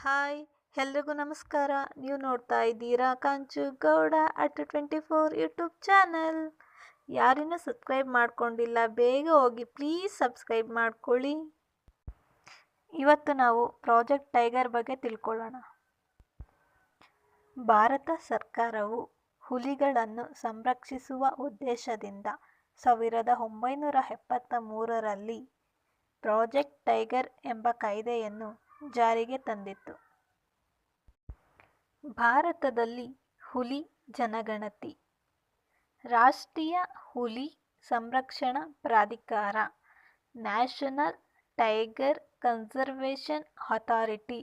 Hi, ಎಲ್ರಿಗೂ ನಮಸ್ಕಾರ. ನೀವು ನೋಡ್ತಾ ಇದ್ದೀರಾ Kanchu Gowda at twenty four YouTube channel. ಯಾರಿನ್ನೂ subscribe ಮಾಡ್ಕೊಂಡಿಲ್ಲ, ಬೇಗ ಹೋಗಿ ಪ್ಲೀಸ್ ಸಬ್ಸ್ಕ್ರೈಬ್ ಮಾಡ್ಕೊಳ್ಳಿ. ಇವತ್ತು ನಾವು ಪ್ರಾಜೆಕ್ಟ್ ಟೈಗರ್ ಬಗ್ಗೆ ತಿಳ್ಕೊಳ್ಳೋಣ. ಭಾರತ ಸರ್ಕಾರವು ಹುಲಿಗಳನ್ನು ಸಂರಕ್ಷಿಸುವ ಉದ್ದೇಶದಿಂದ ಸಾವಿರದ ಒಂಬೈನೂರ ಎಪ್ಪತ್ತ ಮೂರರಲ್ಲಿ ಪ್ರಾಜೆಕ್ಟ್ ಟೈಗರ್ ಎಂಬ ಕಾಯ್ದೆಯನ್ನು ಜಾರಿಗೆ ತಂದಿತ್ತು. ಭಾರತದಲ್ಲಿ ಹುಲಿ ಜನಗಣತಿ. ರಾಷ್ಟ್ರೀಯ ಹುಲಿ ಸಂರಕ್ಷಣಾ ಪ್ರಾಧಿಕಾರ, ನ್ಯಾಷನಲ್ ಟೈಗರ್ ಕನ್ಸರ್ವೇಷನ್ ಅಥಾರಿಟಿ.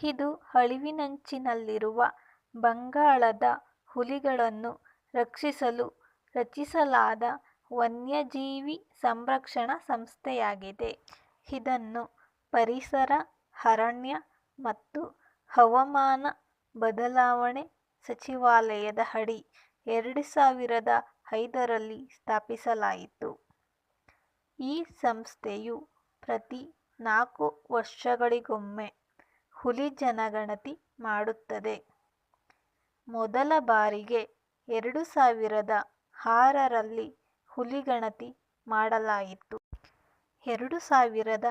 ಇದು ಅಳಿವಿನಂಚಿನಲ್ಲಿರುವ ಬಂಗಾಳದ ಹುಲಿಗಳನ್ನು ರಕ್ಷಿಸಲು ರಚಿಸಲಾದ ವನ್ಯಜೀವಿ ಸಂರಕ್ಷಣಾ ಸಂಸ್ಥೆಯಾಗಿದೆ. ಇದನ್ನು ಪರಿಸರ ಅರಣ್ಯ ಮತ್ತು ಹವಾಮಾನ ಬದಲಾವಣೆ ಸಚಿವಾಲಯದ ಅಡಿ ಎರಡು ಸಾವಿರದ ಐದರಲ್ಲಿ ಸ್ಥಾಪಿಸಲಾಯಿತು. ಈ ಸಂಸ್ಥೆಯು ಪ್ರತಿ ನಾಲ್ಕು ವರ್ಷಗಳಿಗೊಮ್ಮೆ ಹುಲಿ ಜನಗಣತಿ ಮಾಡುತ್ತದೆ. ಮೊದಲ ಬಾರಿಗೆ ಎರಡು ಸಾವಿರದ ಆರರಲ್ಲಿ ಹುಲಿಗಣತಿ ಮಾಡಲಾಯಿತು. ಎರಡು ಸಾವಿರದ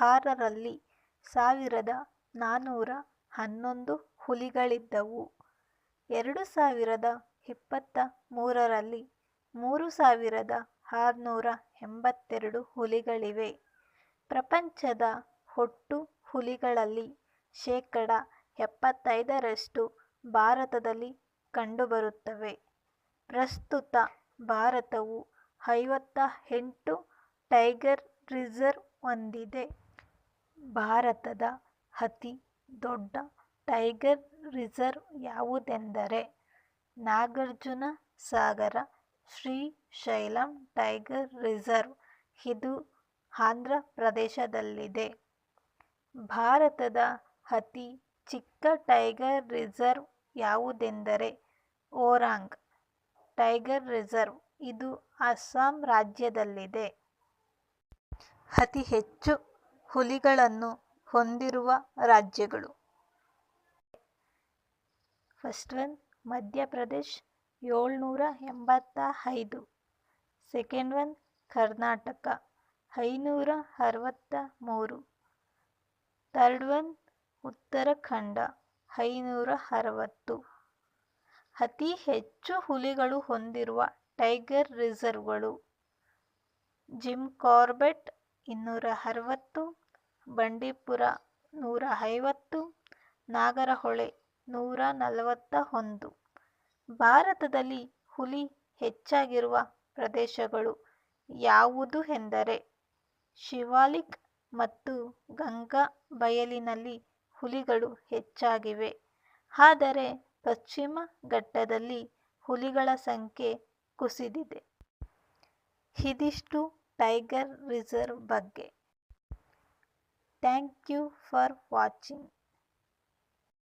ಆರರಲ್ಲಿ ಸಾವಿರದ ನಾನ್ನೂರ ಹನ್ನೊಂದು ಹುಲಿಗಳಿದ್ದವು. ಎರಡು ಸಾವಿರದ ಇಪ್ಪತ್ತ ಮೂರರಲ್ಲಿ ಮೂರು ಸಾವಿರದ ಆರುನೂರ ಎಂಬತ್ತೆರಡು ಹುಲಿಗಳಿವೆ. ಪ್ರಪಂಚದ ಒಟ್ಟು ಹುಲಿಗಳಲ್ಲಿ ಶೇಕಡ ಎಪ್ಪತ್ತೈದರಷ್ಟು ಭಾರತದಲ್ಲಿ ಕಂಡುಬರುತ್ತವೆ. ಪ್ರಸ್ತುತ ಭಾರತವು ಐವತ್ತ ಎಂಟು ಟೈಗರ್ ರಿಸರ್ವ್ ಹೊಂದಿದೆ. ಭಾರತದ ಅತಿ ದೊಡ್ಡ ಟೈಗರ್ ರಿಸರ್ವ್ ಯಾವುದೆಂದರೆ ನಾಗಾರ್ಜುನ ಸಾಗರ ಶ್ರೀಶೈಲಂ ಟೈಗರ್ ರಿಸರ್ವ್. ಇದು ಆಂಧ್ರ ಪ್ರದೇಶದಲ್ಲಿದೆ. ಭಾರತದ ಅತಿ ಚಿಕ್ಕ ಟೈಗರ್ ರಿಸರ್ವ್ ಯಾವುದೆಂದರೆ ಓರಾಂಗ್ ಟೈಗರ್ ರಿಸರ್ವ್. ಇದು ಅಸ್ಸಾಂ ರಾಜ್ಯದಲ್ಲಿದೆ. ಅತಿ ಹೆಚ್ಚು ಹುಲಿಗಳನ್ನು ಹೊಂದಿರುವ ರಾಜ್ಯಗಳು. ಫಸ್ಟ್ ಒನ್ ಮಧ್ಯಪ್ರದೇಶ್ ಏಳ್ನೂರ ಎಂಬತ್ತ ಐದು ಸೆಕೆಂಡ್ ಒನ್ ಕರ್ನಾಟಕ ಐನೂರ ಅರವತ್ತ ಮೂರು ಥರ್ಡ್ ಒನ್ ಉತ್ತರಾಖಂಡ ಐನೂರ ಅರವತ್ತು. ಅತಿ ಹೆಚ್ಚು ಹುಲಿಗಳು ಹೊಂದಿರುವ ಟೈಗರ್ ರಿಸರ್ವ್ಗಳು ಜಿಮ್ ಕಾರ್ಬೆಟ್ ಇನ್ನೂರ ಅರವತ್ತು ಬಂಡೀಪುರ ನೂರ ಐವತ್ತು ನಾಗರಹೊಳೆ ನೂರ ನಲವತ್ತ ಒಂದು ಭಾರತದಲ್ಲಿ ಹುಲಿ ಹೆಚ್ಚಾಗಿರುವ ಪ್ರದೇಶಗಳು ಯಾವುದು ಎಂದರೆ ಶಿವಾಲಿಕ್ ಮತ್ತು ಗಂಗಾ ಬಯಲಿನಲ್ಲಿ ಹುಲಿಗಳು ಹೆಚ್ಚಾಗಿವೆ. ಆದರೆ ಪಶ್ಚಿಮ ಘಟ್ಟದಲ್ಲಿ ಹುಲಿಗಳ ಸಂಖ್ಯೆ ಕುಸಿದಿದೆ. ಇದಿಷ್ಟು ಟೈಗರ್ ರಿಸರ್ವ್ ಬಗ್ಗೆ ಥ್ಯಾಂಕ್ ಯು ಫಾರ್ ವಾಚಿಂಗ್